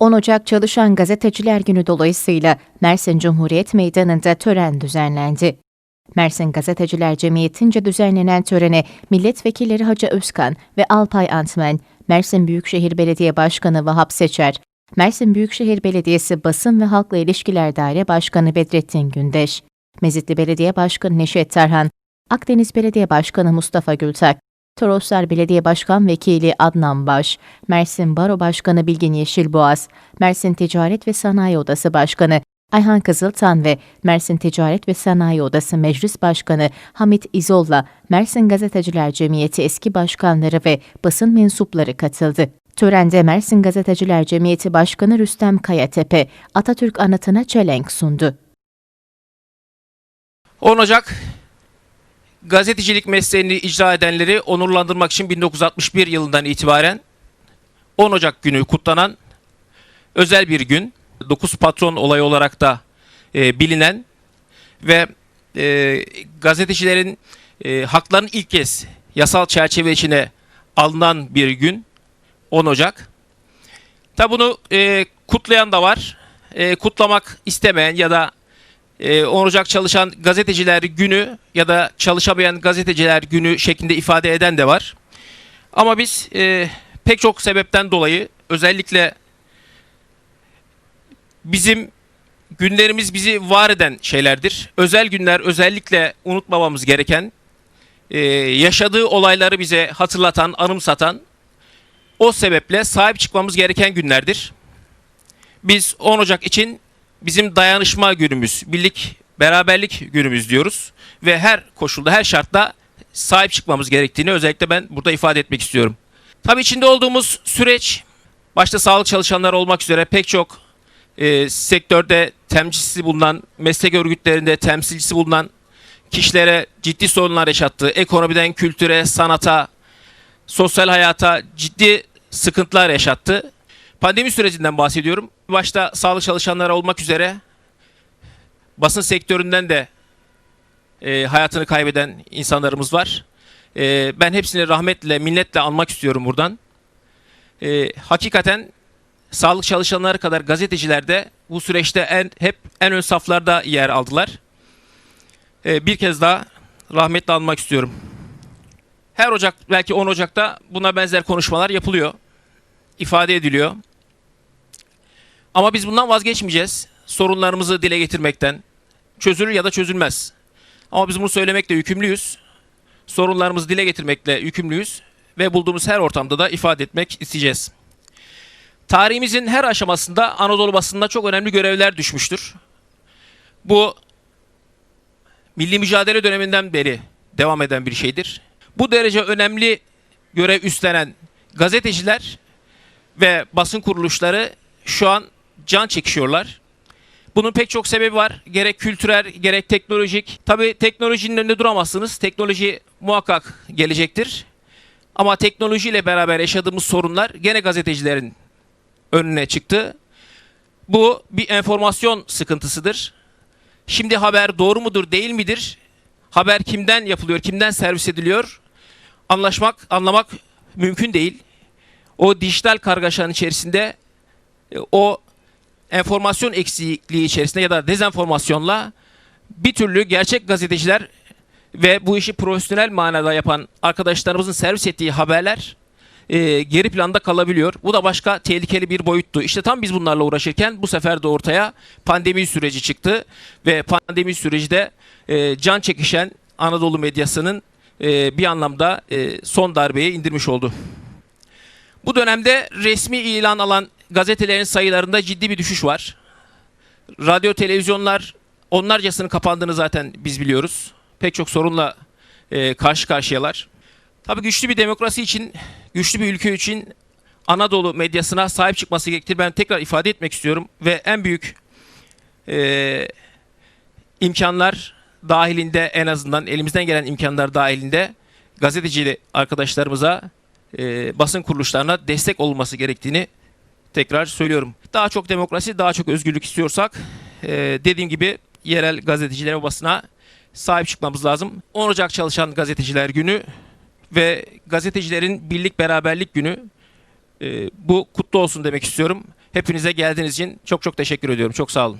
10 Ocak Çalışan Gazeteciler Günü dolayısıyla Mersin Cumhuriyet Meydanı'nda tören düzenlendi. Mersin Gazeteciler Cemiyeti'nce düzenlenen törene milletvekilleri Hacı Özkan ve Alpay Antmen, Mersin Büyükşehir Belediye Başkanı Vahap Seçer, Mersin Büyükşehir Belediyesi Basın ve Halkla İlişkiler Daire Başkanı Bedrettin Gündeş, Mezitli Belediye Başkanı Neşet Tarhan, Akdeniz Belediye Başkanı Mustafa Gültak, Toroslar Belediye Başkan Vekili Adnan Baş, Mersin Baro Başkanı Bilgin Yeşilboğaz, Mersin Ticaret ve Sanayi Odası Başkanı Ayhan Kızıltan ve Mersin Ticaret ve Sanayi Odası Meclis Başkanı Hamit İzol'la Mersin Gazeteciler Cemiyeti eski başkanları ve basın mensupları katıldı. Törende Mersin Gazeteciler Cemiyeti Başkanı Rüstem Kayatepe, Atatürk anıtına çelenk sundu. 10 Ocak gazetecilik mesleğini icra edenleri onurlandırmak için 1961 yılından itibaren 10 Ocak günü kutlanan özel bir gün. 9 patron olayı olarak da e, bilinen ve e, gazetecilerin e, haklarının ilk kez yasal çerçeve içine alınan bir gün 10 Ocak. Tabi bunu e, kutlayan da var. E, kutlamak istemeyen ya da e, 10 Ocak çalışan gazeteciler günü ya da çalışamayan gazeteciler günü şeklinde ifade eden de var. Ama biz e, pek çok sebepten dolayı özellikle bizim günlerimiz bizi var eden şeylerdir. Özel günler özellikle unutmamamız gereken, e, yaşadığı olayları bize hatırlatan, anımsatan, o sebeple sahip çıkmamız gereken günlerdir. Biz 10 Ocak için bizim dayanışma günümüz, birlik, beraberlik günümüz diyoruz. Ve her koşulda, her şartta sahip çıkmamız gerektiğini özellikle ben burada ifade etmek istiyorum. Tabii içinde olduğumuz süreç, başta sağlık çalışanları olmak üzere pek çok e, sektörde temsilcisi bulunan, meslek örgütlerinde temsilcisi bulunan kişilere ciddi sorunlar yaşattığı, ekonomiden kültüre, sanata, sosyal hayata ciddi sıkıntılar yaşattı. Pandemi sürecinden bahsediyorum. Başta sağlık çalışanları olmak üzere basın sektöründen de e, hayatını kaybeden insanlarımız var. E, ben hepsini rahmetle, minnetle anmak istiyorum buradan. E, hakikaten sağlık çalışanları kadar gazeteciler de bu süreçte en, hep en ön saflarda yer aldılar. E, bir kez daha rahmetle anmak istiyorum. Her Ocak, belki 10 Ocak'ta buna benzer konuşmalar yapılıyor. ifade ediliyor. Ama biz bundan vazgeçmeyeceğiz. Sorunlarımızı dile getirmekten. Çözülür ya da çözülmez. Ama biz bunu söylemekle yükümlüyüz. Sorunlarımızı dile getirmekle yükümlüyüz. Ve bulduğumuz her ortamda da ifade etmek isteyeceğiz. Tarihimizin her aşamasında Anadolu basınına çok önemli görevler düşmüştür. Bu milli mücadele döneminden beri devam eden bir şeydir. Bu derece önemli görev üstlenen gazeteciler ve basın kuruluşları şu an can çekişiyorlar. Bunun pek çok sebebi var. Gerek kültürel, gerek teknolojik. Tabii teknolojinin önünde duramazsınız. Teknoloji muhakkak gelecektir. Ama teknolojiyle beraber yaşadığımız sorunlar gene gazetecilerin önüne çıktı. Bu bir enformasyon sıkıntısıdır. Şimdi haber doğru mudur, değil midir? Haber kimden yapılıyor, kimden servis ediliyor? Anlaşmak, anlamak mümkün değil. O dijital kargaşanın içerisinde e, o enformasyon eksikliği içerisinde ya da dezenformasyonla bir türlü gerçek gazeteciler ve bu işi profesyonel manada yapan arkadaşlarımızın servis ettiği haberler e, geri planda kalabiliyor. Bu da başka tehlikeli bir boyuttu. İşte tam biz bunlarla uğraşırken bu sefer de ortaya pandemi süreci çıktı ve pandemi süreci de e, can çekişen Anadolu medyasının e, bir anlamda e, son darbeyi indirmiş oldu. Bu dönemde resmi ilan alan gazetelerin sayılarında ciddi bir düşüş var. Radyo, televizyonlar onlarcasının kapandığını zaten biz biliyoruz. Pek çok sorunla e, karşı karşıyalar. Tabii güçlü bir demokrasi için, güçlü bir ülke için Anadolu medyasına sahip çıkması gerektiğini ben tekrar ifade etmek istiyorum. Ve en büyük e, imkanlar dahilinde en azından elimizden gelen imkanlar dahilinde gazeteci arkadaşlarımıza, e, basın kuruluşlarına destek olması gerektiğini tekrar söylüyorum. Daha çok demokrasi, daha çok özgürlük istiyorsak e, dediğim gibi yerel gazetecilere ve basına sahip çıkmamız lazım. 10 Ocak Çalışan Gazeteciler Günü ve gazetecilerin birlik beraberlik günü e, bu kutlu olsun demek istiyorum. Hepinize geldiğiniz için çok çok teşekkür ediyorum. Çok sağ olun.